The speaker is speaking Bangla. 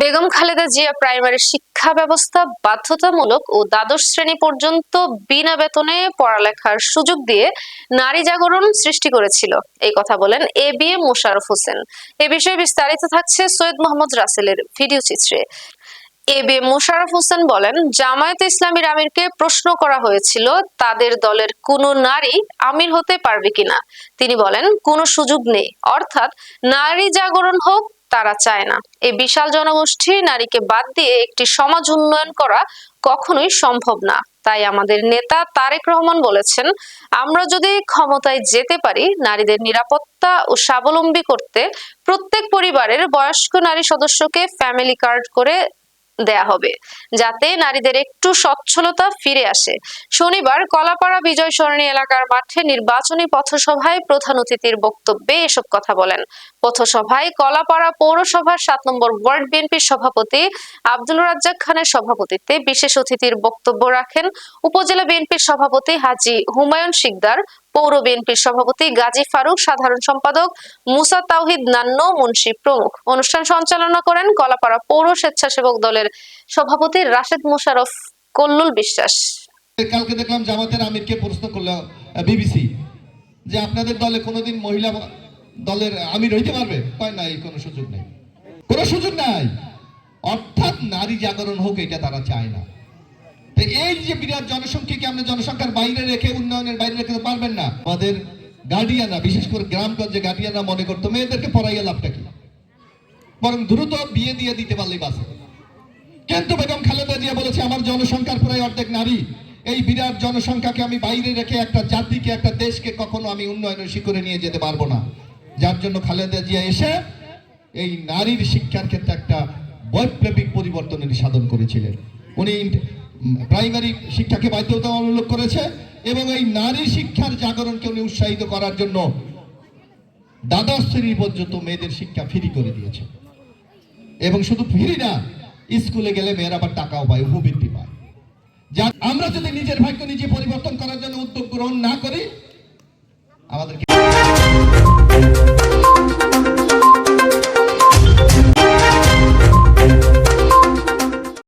বেগম খালেদা জিয়া প্রাইমারি শিক্ষা ব্যবস্থা বাধ্যতামূলক ও দ্বাদশ শ্রেণি পর্যন্ত বিনা বেতনে পড়ালেখার সুযোগ দিয়ে নারী জাগরণ সৃষ্টি করেছিল। এই কথা বলেন A B M Mosharraf Hossain. এ বিষয়ে বিস্তারিত থাকছে সৈয়দ মোহাম্মদ রাসেলের ভিডিও চিত্রে। A B M Mosharraf Hossain বলেন, জামায়াতে ইসলামীর আমিরকে প্রশ্ন করা হয়েছিল, তাদের দলের কোনো নারী আমির হতে পারবে কিনা? তিনি বলেন, কোনো সুযোগ নেই। অর্থাৎ নারী জাগরণ হোক তারা চায় না। এই বিশাল জনগোষ্ঠী নারীকে বাদ দিয়ে একটি সমাজ উন্নয়ন করা কখনোই সম্ভব না। তাই আমাদের নেতা তারেক রহমান বলেছেন, আমরা যদি ক্ষমতায় যেতে পারি, নারীদের নিরাপত্তা ও স্বাবলম্বী করতে প্রত্যেক পরিবারের বয়স্ক নারী সদস্যকে ফ্যামিলি কার্ড করে দেয়া হবে, যাতে নারীদের একটু সচ্ছলতা ফিরে আসে। শনিবার কলাপাড়া বিজয় সরণী এলাকার মাঠে নির্বাচনী পথসভায় প্রধান অতিথির বক্তব্যে এসব কথা বলেন। পথসভায় কলাপাড়া পৌরসভার সাত নম্বর ওয়ার্ড বিএনপির সভাপতি আব্দুল রাজ্জাক খানের সভাপতিত্বে বিশেষ অতিথির বক্তব্য রাখেন উপজেলা বিএনপির সভাপতি হাজি হুমায়ুন শিকদার পৌর বিএনপির সভাপতি গাজী ফারুক, সাধারণ সম্পাদক মুসা তাওহিদ নান্ন, মুন্সি প্রমুখ। অনুষ্ঠান সঞ্চালনা করেন কলাপাড়া পৌর স্বেচ্ছাসেবক দলের সভাপতি রাশেদ মুশারফ কল্লুল বিশ্বাস। কালকে দেখলাম জামাতের আমিরকে প্রশ্ন করল বিবিসি, যে আপনাদের দলে কোনোদিন মহিলা দলের আমির হইতে পারবে? কয়, নাই, কোনো সুযোগ নেই। কোনো সুযোগ নাই। অর্থাৎ নারী জাগরণ হোক, এটা তারা চায় না। এই যে বিরাট জনসংখ্যাকে আমরা জনসংখ্যার বাইরে রেখে, উন্নয়নের বাইরে রেখে না আমাদের গার্ডিয়ানরা বিশেষ করে গ্রামগঞ্জে গার্ডিয়ানরা মনে করতো, মেয়েদেরকে পড়াইয়া লাভটা কি? বরং দ্রুত বিয়ে দিয়ে দিতে পারলেই বাঁচে। কিন্তু বেগম খালেদা জিয়া বলেছে, আমার জনসংখ্যার প্রায় অর্ধেক নারী। এই বিরাট জনসংখ্যাকে আমি বাইরে রেখে একটা জাতিকে, একটা দেশকে কখনো আমি উন্নয়নের শিখরে নিয়ে যেতে পারব না। যার জন্য খালেদা জিয়া এসে এই নারীর শিক্ষার ক্ষেত্রে একটা বৈপ্লবিক পরিবর্তনের সাধন করেছিলেন। উনি প্রাইমারি শিক্ষাকে বাধ্যতামূলক করেছে এবং এই নারী শিক্ষার জাগরণকে উনি উৎসাহিত করার জন্য দ্বাদশ শ্রেণি পর্যন্ত মেয়েদের শিক্ষা ফ্রি করে দিয়েছে। এবং শুধু ফ্রি না, স্কুলে গেলে মেয়েরা আবার টাকাও পায়, উপবৃত্তি পায়। যা আমরা যদি নিজের ভাগ্য নিজে পরিবর্তন করার জন্য উদ্যোগ গ্রহণ না করি, আমাদেরকে